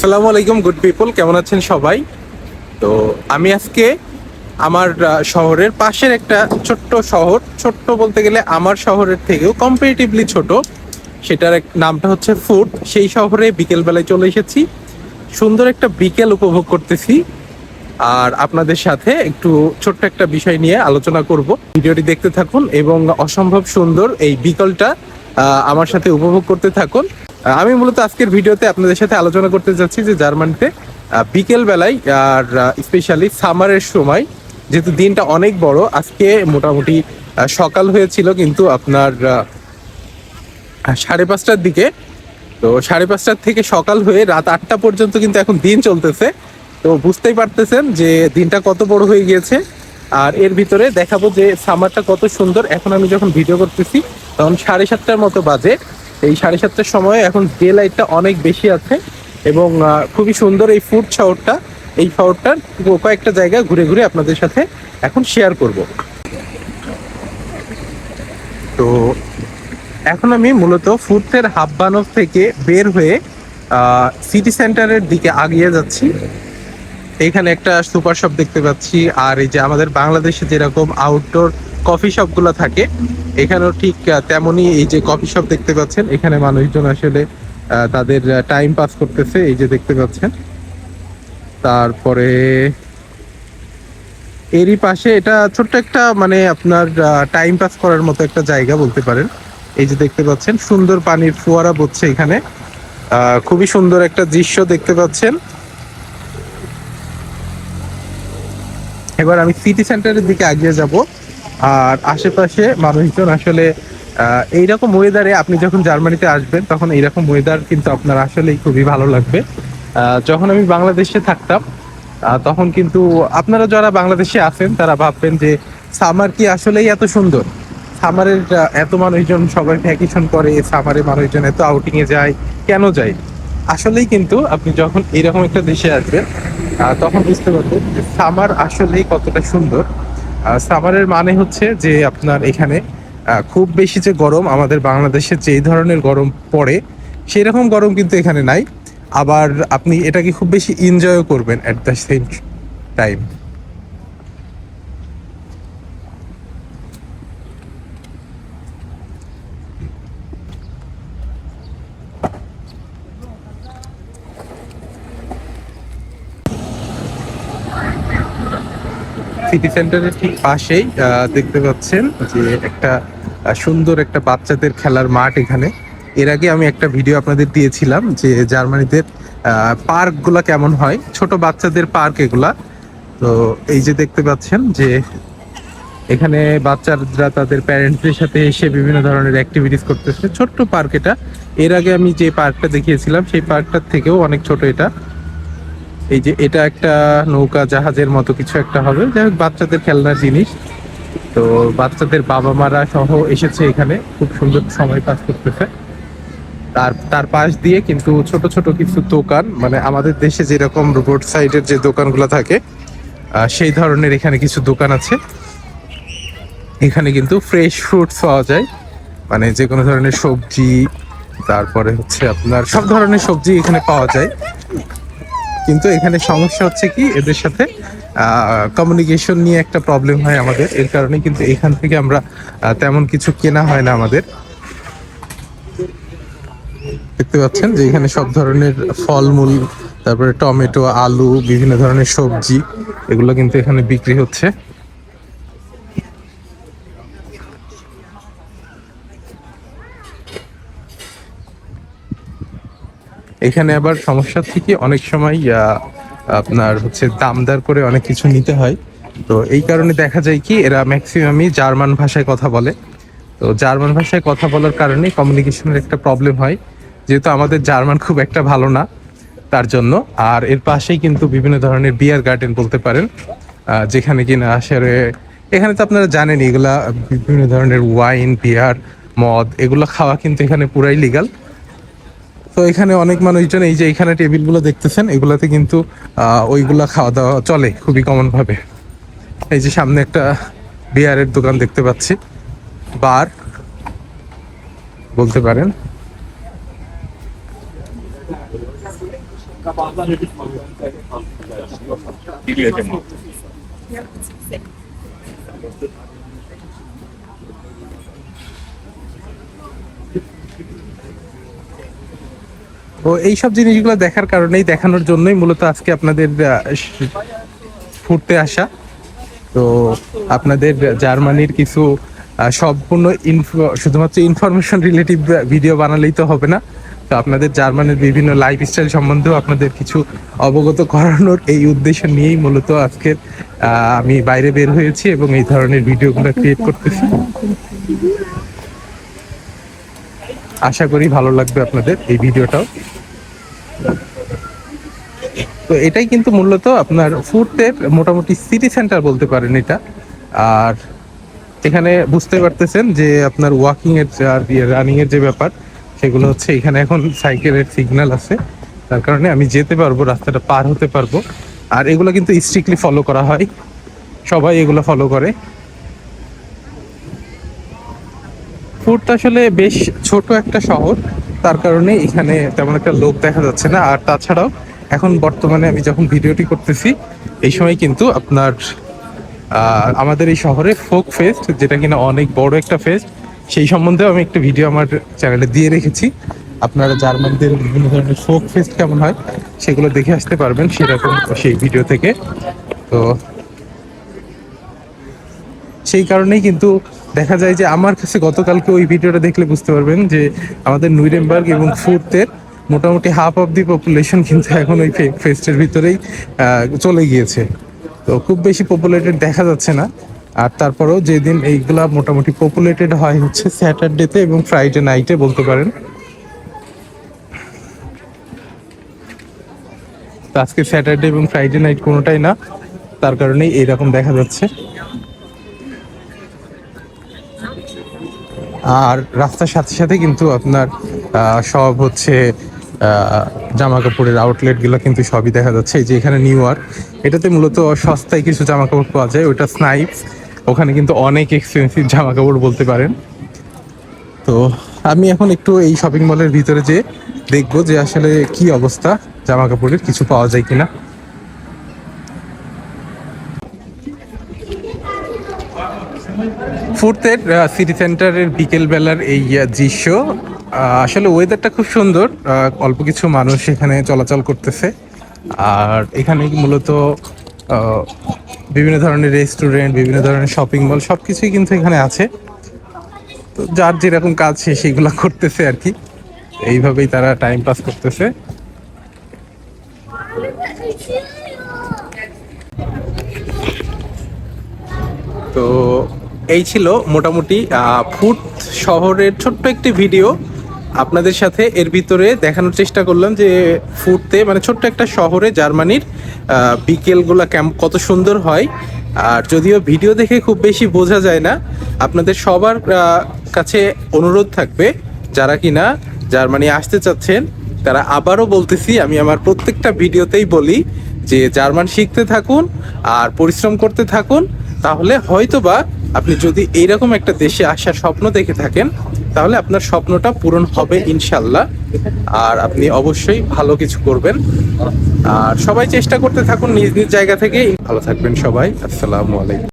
আসসালামু আলাইকুম good people কেমন আছেন সবাই? তো আমি আজকে আমার শহরের পাশের একটা ছোট্ট শহর, ছোট্ট বলতে গেলে আমার শহরের থেকেও কম্পারেটিভলি ছোট। সেটার এক- নামটা হচ্ছে ফুড সেই শহরে বিকেলবেলায় চলে এসেছি। সুন্দর একটা বিকেল উপভোগ করতেছি। আর আপনাদের সাথে একটু ছোট্ট একটা বিষয় নিয়ে আলোচনা করব। ভিডিওটি দেখতে থাকুন এবং অসম্ভব সুন্দর এই বিকলটা আমার সাথে উপভোগ করতে থাকুন। আমি মূলত আজকের ভিডিওতে আপনাদের সাথে আলোচনা করতে যাচ্ছি যে জার্মানিতে বিকেল বেলায় আর স্পেশালি সামারের সময়, যেহেতু দিনটা অনেক বড়, আজকে মোটামুটি সকাল হয়েছিল কিন্তু আপনার সাড়ে পাঁচটার দিকে। তো সাড়ে পাঁচটার থেকে সকাল হয়ে রাত আটটা পর্যন্ত কিন্তু এখন দিন চলতেছে। তো বুঝতেই পারতেছেন যে দিনটা কত বড় হয়ে গিয়েছে। আর এর ভিতরে দেখাবো যে সামারটা কত সুন্দর। এখন আমি যখন ভিডিও করতেছি, তখন সাড়ে সাতটার মতো বাজে। এই সাড়ে সাতটার সময় এখন ডে লাইটটা অনেক বেশি আছে এবং খুবই সুন্দর এই ফুড শহরটা, এই শহরটার কয়েকটা জায়গা ঘুরে ঘুরে আপনাদের সাথে এখন শেয়ার করব। তো এখন আমি মূলত ফুডসের হাব্বানব থেকে বের হয়ে সিটি সেন্টারের দিকে আগিয়ে যাচ্ছি। এখানে একটা সুপার শপ দেখতে পাচ্ছি, আর এই যে আমাদের বাংলাদেশে যেরকম আউটডোর কফি শপ শপগুলো থাকে, এখানেও ঠিক তেমনই এই যে কফি শপ দেখতে পাচ্ছেন, এখানে মানুষজন আসলে তাদের টাইম পাস করতেছে, এই যে দেখতে পাচ্ছেন। তারপরে এরই পাশে এটা ছোট্ট একটা মানে আপনার টাইম পাস করার মতো একটা জায়গা বলতে পারেন। এই যে দেখতে পাচ্ছেন, সুন্দর পানির ফোয়ারা পড়ছে এখানে। খুবই সুন্দর একটা দৃশ্য দেখতে পাচ্ছেন। এবার আমি সিটি সেন্টারের দিকে এগিয়ে যাব। আর আশেপাশে মানুষজন আসলে এইরকম ওয়েদারে আপনি যখন জার্মানিতে আসবেন, তখন এইরকম ওয়েদার কিন্তু আপনার আসলেই খুবই ভালো লাগবে। যখন আমি বাংলাদেশে থাকতাম তখন কিন্তু আপনারা যারা বাংলাদেশে আছেন, তারা ভাববেন যে সামার কি আসলেই এত সুন্দর। সামারের এত মানুষজন সবাই ভ্যাকেশন করে সামারে মানুষজন এত আউটিংয়ে যায়, কেন যায়? আসলেই কিন্তু আপনি যখন এরকম একটা দেশে আসবেন তখন বুঝতে পারবেন যে সামার আসলেই কতটা সুন্দর। সামারের মানে হচ্ছে যে আপনার এখানে খুব বেশি যে গরম আমাদের বাংলাদেশে যে ধরনের গরম পড়ে সেই রকম গরম কিন্তু এখানে নাই। আবার আপনি এটাকে খুব বেশি এনজয়ও করবেন at the same time city সেন্টারের ঠিক পাশেই দেখতে পাচ্ছেন যে একটা সুন্দর একটা বাচ্চাদের খেলার মাঠ এখানে। এর আগে আমি একটা ভিডিও আপনাদের দিয়েছিলাম যে জার্মানিতে পার্কগুলা কেমন হয়। ছোট বাচ্চাদের পার্ক এগুলা। তো এই যে দেখতে পাচ্ছেন যে এখানে বাচ্চারা তাদের প্যারেন্টসদের সাথে এসে বিভিন্ন ধরনের অ্যাক্টিভিটিস করতেছে। ছোট্ট পার্ক এটা। এর আগে আমি যে পার্কটা দেখিয়েছিলাম, সেই পার্কটার থেকেও অনেক ছোট এটা। এই যে এটা একটা নৌকা জাহাজের মতো কিছু একটা হবে। যাই হোক, বাচ্চাদের খেলনার জিনিস। তো বাচ্চাদের বাবা মারা সহ এসেছে এখানে। খুব সুন্দর সময় পাস করতেছে। তার তার পাশ দিয়ে কিন্তু ছোট ছোট কিছু দোকান। মানে আমাদের দেশে যেরকম রোড সাইডের যে দোকানগুলো থাকে সেই ধরনের এখানে কিছু দোকান আছে। এখানে কিন্তু ফ্রেশ ফ্রুটস পাওয়া যায়। মানে যে কোনো ধরনের সবজি, তারপরে হচ্ছে আপনার সব ধরনের সবজি এখানে পাওয়া যায়। কিন্তু এখানে সমস্যা হচ্ছে কি, এদের সাথে কমিউনিকেশন নিয়ে একটা প্রবলেম হয় আমাদের। এর কারণে কিন্তু এখান থেকে আমরা তেমন কিছু কেনা হয় না আমাদের। দেখতে পাচ্ছেন যে এখানে সব ধরনের ফলমূল, তারপরে টমেটো, আলু, বিভিন্ন ধরনের সবজি, এগুলো কিন্তু এখানে বিক্রি হচ্ছে। এখানে আবার সমস্যা থেকে অনেক সময় আপনার হচ্ছে দামদার করে অনেক কিছু নিতে হয়। তো এই কারণে দেখা যায় কি, এরা ম্যাক্সিমামই জার্মান ভাষায় কথা বলে। তো জার্মান ভাষায় কথা বলার কারণে কমিউনিকেশনের একটা প্রবলেম হয়। যেহেতু আমাদের জার্মান খুব একটা ভালো না তার জন্য। আর এর পাশেই কিন্তু বিভিন্ন ধরনের বিয়ার গার্ডেন বলতে পারেন যেখানে কিনা আসলে, এখানে তো আপনারা জানেন এগুলা বিভিন্ন ধরনের ওয়াইন বিয়ার মদ, এগুলো খাওয়া কিন্তু এখানে পুরাই লিগাল তো এখানে অনেক মানুষজন এই যে এখানে টেবিলগুলো দেখতেছেন, এগুলাতে কিন্তু ওইগুলা খাওয়া দাওয়া চলে খুবই কমন ভাবে এই যে সামনে একটা বিয়ারের দোকান দেখতে পাচ্ছি। বার, বলতে পারেন। তো এইসব জিনিসগুলো দেখার কারণেই দেখানোর জন্যই মূলত আজকে আপনাদের ফুটতে আসা। তো আপনাদের জার্মানির কিছু সম্পূর্ণ ইনফো শুধুমাত্র ইনফরমেশন রিলেটিভ ভিডিও বানালেই তো হবে না। তো আপনাদের জার্মানির বিভিন্ন লাইফস্টাইল সম্বন্ধেও আপনাদের কিছু অবগত করানোর এই উদ্দেশ্য নিয়েই মূলত আজকের আমি বাইরে বের হয়েছি এবং এই ধরনের ভিডিওগুলো ক্রিয়েট করতেছি। আশা করি ভালো লাগবে আপনাদের এই ভিডিওটাও। তো এটাই কিন্তু মূলত আপনার ফুডের মোটামুটি সিটি সেন্টার বলতে পারেন এটা। আর এখানে বুঝতে পারতেছেন যে আপনার ওয়াকিং এর যে আর রানিং এর যে ব্যাপার, সেগুলো হচ্ছে এখানে এখন সাইকেলের সিগন্যাল আছে। তার কারণে আমি যেতে পারব, রাস্তাটা পার হতে পারব। আর এগুলো কিন্তু স্ট্রিক্টলি ফলো করা হয়। সবাই এগুলো ফলো করে। ফুডটা আসলে বেশ ছোট একটা শহর। তার কারণে এখানে তেমন একটা লোক দেখা যাচ্ছে না। আর তাছাড়াও এখন বর্তমানে আমি যখন ভিডিওটি করতেছি, এই সময় কিন্তু আপনার আমাদের এই শহরে ফোক ফেস্ট, যেটা কিনা অনেক বড় একটা ফেস্ট, সেই সম্বন্ধেও আমি একটা ভিডিও আমার চ্যানেলে দিয়ে রেখেছি। আপনারা জার্মানদের বিভিন্ন ধরনের ফোক ফেস্ট কেমন হয়, সেগুলো দেখে আসতে পারবেন সেরকম সেই ভিডিও থেকে। তো সেই কারণেই কিন্তু দেখা যায় যে আমার কাছে গতকালকে ওই ভিডিওটা দেখলে বুঝতে পারবেন যে আমাদের নুইরেমবার্গ এবং ফুর্তের মোটামুটি হাফ অফ দি পপুলেশন কিন্তু এখন ওই ফেস্টের ভিতরেই চলে গিয়েছে। তো খুব বেশি পপুলেটেড দেখা যাচ্ছে না। আর তারপরেও যেদিন এইগুলা মোটামুটি পপুলেটেড হয় হচ্ছে স্যাটারডেতে এবং ফ্রাইডে নাইটে বলতে পারেন। আজকে স্যাটারডে এবং ফ্রাইডে নাইট কোনোটাই না, তার কারণেই এইরকম দেখা যাচ্ছে। আর রাস্তার সাথে সাথে কিন্তু আপনার সব হচ্ছে জামা কাপড়ের আউটলেটগুলো কিন্তু সবই দেখা যাচ্ছে। এই যে এখানে নিউ ইয়র্ক এটাতে মূলত সস্তায় কিছু জামা কাপড় পাওয়া যায়। ওটা স্নাইপস ওখানে কিন্তু অনেক এক্সপেন্সিভ জামা কাপড় বলতে পারেন। তো আমি এখন একটু এই শপিং মলের ভিতরে যে দেখব যে আসলে কি অবস্থা জামা কাপড়ের কিছু পাওয়া যায় কিনা। ফুর্তের সিটি সেন্টারের বিকেলবেলার এই দৃশ্য। আসলে ওয়েদারটা খুব সুন্দর। অল্প কিছু মানুষ এখানে চলাচল করতেছে। আর এখানে মূলত বিভিন্ন ধরনের রেস্টুরেন্ট বিভিন্ন ধরনের শপিং মল সব কিছুই কিন্তু এখানে আছে। তো যার যেরকম কাজ সে সেগুলো করতেছে আর কি। এইভাবেই তারা টাইম পাস করতেছে। তো এই ছিল মোটামুটি ফুড শহরের ছোট্ট একটি ভিডিও। আপনাদের সাথে এর ভিতরে দেখানোর চেষ্টা করলাম যে ফুটতে মানে ছোট্ট একটা শহরে জার্মানির বিকেলগুলা কেম কত সুন্দর হয়। আর যদিও ভিডিও দেখে খুব বেশি বোঝা যায় না, আপনাদের সবার কাছে অনুরোধ থাকবে, যারা কিনা জার্মানি আসতে চাচ্ছেন, তারা আবারও বলতেছি, আমি আমার প্রত্যেকটা ভিডিওতেই বলি যে জার্মান শিখতে থাকুন আর পরিশ্রম করতে থাকুন, তাহলে হয়তোবা আপনি যদি এইরকম একটা দেশে আসার স্বপ্ন দেখে থাকেন, তাহলে আপনার স্বপ্নটা পূরণ হবে ইনশাল্লাহ। আর আপনি অবশ্যই ভালো কিছু করবেন। আর সবাই চেষ্টা করতে থাকুন নিজ নিজ জায়গা থেকে। ভালো থাকবেন সবাই। আসসালামু আলাইকুম।